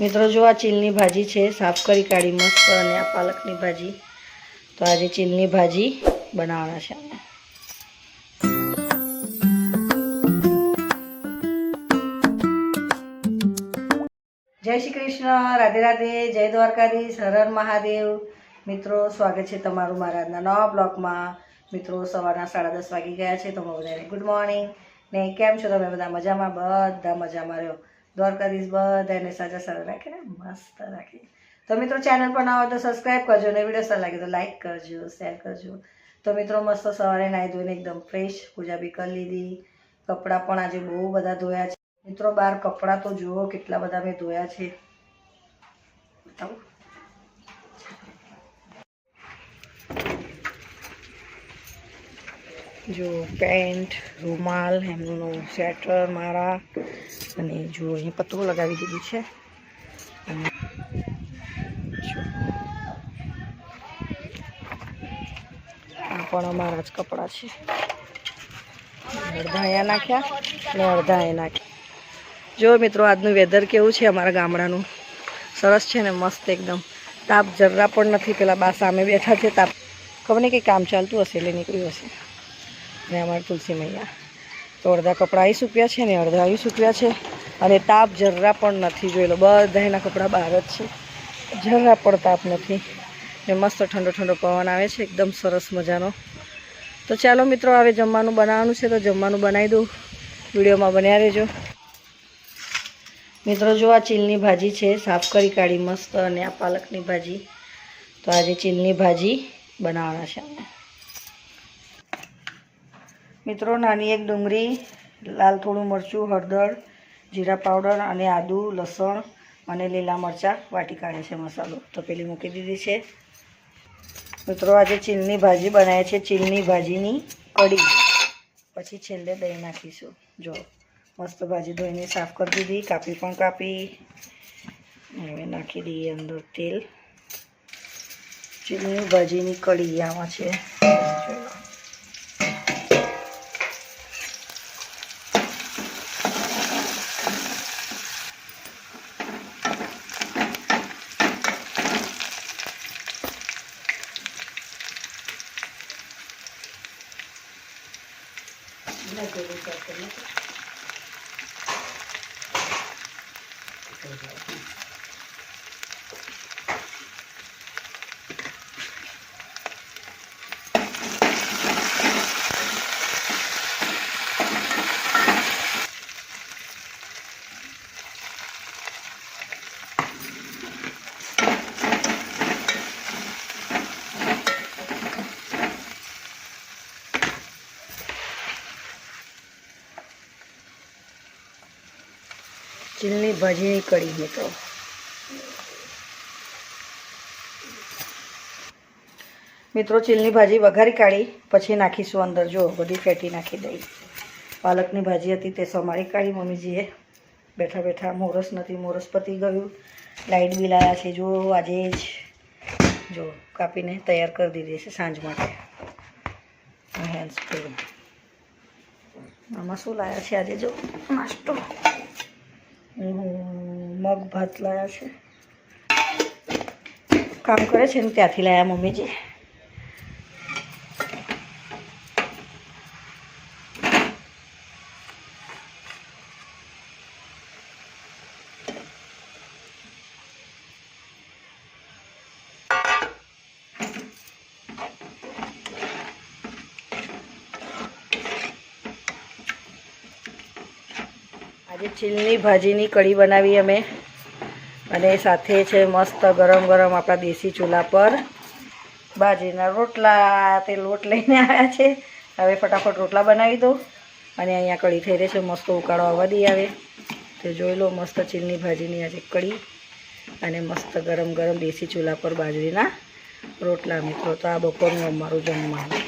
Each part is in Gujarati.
મિત્રો, જો આ ચીલની ભાજી છે, સાફ કરી કાઢી, મસ્ત અને આ પાલકની ભાજી. તો આજે ચીલની ભાજી બનાવવાના છે અમે જય શ્રી કૃષ્ણ, રાધે રાધે, જય દ્વારકાધીશ, હર હર મહાદેવ. મિત્રો, સ્વાગત છે તમારું મારા આજના નવા બ્લોગમાં. મિત્રો, સવારના સાડા દસ વાગી ગયા છે, તો બધાને ગુડ મોર્નિંગ ને કેમ છો તમે? બધા મજામાં? બધા મજામાં રહ્યો. દ્વારકાધીશ બધાને સાજા સારા રાખે ને, મસ્ત રાખે. તો મિત્રો ચેનલ પર ના હોય તો સબસ્ક્રાઈબ કરજો ને વીડિયો સારા લાગે તો લાઇક કરજો શેર કરજો. તો મિત્રો મસ્ત સવારે નાહી ધોઈને એકદમ ફ્રેશ પૂજા બી કરી લીધી. કપડાં પણ આજે બહુ બધા ધોયા છે. મિત્રો બાર કપડાં તો જુઓ કેટલા બધા મેં ધોયા છે. બતાવું. જો પેન્ટ, રૂમાલ, એમનું સ્વેટર મારા. અને જો અહીં પતરું લગાવી દીધું છે. પણ અમારા જ કપડાં છે. અડધા અહીંયા નાખ્યા અને અડધા અહીંયા નાખ્યા. જો મિત્રો, આજનું વેધર કેવું છે અમારા ગામડાનું? સરસ છે ને મસ્ત એકદમ. તાપ જરા પણ નથી, પેલા બા સામે બેઠા છે, તાપ. ખબર નહીં કંઈ કામ ચાલતું હશે, એટલે નીકળ્યું હશે. ને અમારે તુલસી મૈયા તો અડધા કપડાં અહીં સૂક્યા છે ને અડધા અહીં સૂક્યા છે. અને તાપ જરા પણ નથી જોઈ લો બધા કપડાં બહાર જ છે. જરા પણ તાપ નથી. ને મસ્ત ઠંડો ઠંડો પવન આવે છે. એકદમ સરસ મજાનો. તો ચાલો મિત્રો, હવે જમવાનું બનાવવાનું છે. તો જમવાનું બનાવી દઉં. વિડીયોમાં બન્યા રહેજો. મિત્રો, જો આ ચીલની ભાજી છે, સાફ કરી કાઢી, મસ્ત અને આ પાલકની ભાજી. તો આજે ચીલની ભાજી બનાવવાના છે મિત્રો, નાની એક ડુંગળી, લાલ થોડું મરચું, હળદર, જીરા પાવડર અને આદુ, લસણ અને લીલા મરચાં વાટી કાઢે છે મસાલો. તો પેલી મૂકી દીધી છે. મિત્રો, આજે ચીલની ભાજી બનાવે છે. ચીલની ભાજીની કઢી. પછી છેલ્લે દહીં નાખીશું. જો, મસ્ત ભાજી ધોઈને સાફ કરી દીધી. કાપી પણ કાપી. હવે નાખી દઈએ અંદર તેલ. ચીલની ભાજીની કઢી આમાં છે. જોઈ લો. ચીલની ભાજીની કઢી મિત્રો મિત્રો ચીલની ભાજી વઘારી કાઢી, પછી નાખીશું અંદર. જો, બધી ફેટી નાખી દઈ. પાલકની ભાજી હતી તે સમારી કાઢી મમ્મીજીએ. બેઠા બેઠા મોરસ નથી, મોરસ પતી ગયું. લાઇટ બિલ આવ્યા છે. જો, આજે જ જો, કાપીને તૈયાર કરી દીધી છે સાંજ માટે. હેન્ડ સ્પ્રે આમાં શું લાવ્યા છે આજે? જો, નાસ્તો. મગ ભાત લાવ્યા છે. કામ કરે છે ને ત્યાંથી લાવ્યા મમ્મીજી. આજે ચીલની ભાજીની કઢી બનાવી અમે. અને સાથે છે મસ્ત ગરમ ગરમ આપણા દેશી ચૂલા પર. બાજરીના રોટલા, તે લોટ લઈને આવ્યા છે. હવે ફટાફટ રોટલા બનાવી દો અને અહીંયા કઢી થઈ રહી છે, મસ્ત ઉકાળો આવવા દઈ આવે. તો જોઈ લો મસ્ત ચીલની ભાજીની આજે કઢી. અને મસ્ત ગરમ ગરમ દેશી ચૂલા પર બાજરીના રોટલા મિત્રો. તો આ બપોરનું અમારું જમવાનું.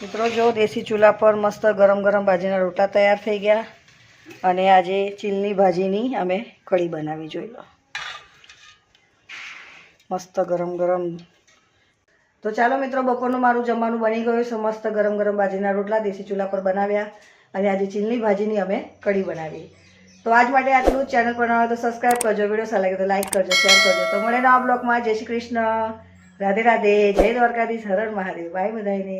મિત્રો, જો દેશી ચૂલા પર મસ્ત ગરમ ગરમ ભાજીના રોટલા તૈયાર થઈ ગયા અને આજે ચીલની ભાજીની અમે કઢી બનાવી જોઈ લો. મસ્ત ગરમ ગરમ. તો ચાલો મિત્રો, બપોરનું મારું જમવાનું બની ગયું છે. મસ્ત ગરમ ગરમ ભાજીના રોટલા દેશી ચૂલા પર બનાવ્યા અને આજે ચીલની ભાજીની અમે કઢી બનાવી. તો આજ માટે આટલું ચેનલ પર તો સબસ્ક્રાઈબ કરજો, વીડિયો સારા લાગે તો લાઈક કરજો શેર કરજો. તો મળે આ બ્લોગમાં. જય શ્રી કૃષ્ણ. રાધે રાધે જય દ્વારકાધીશ હરણ મહાદેવ બાય બધાને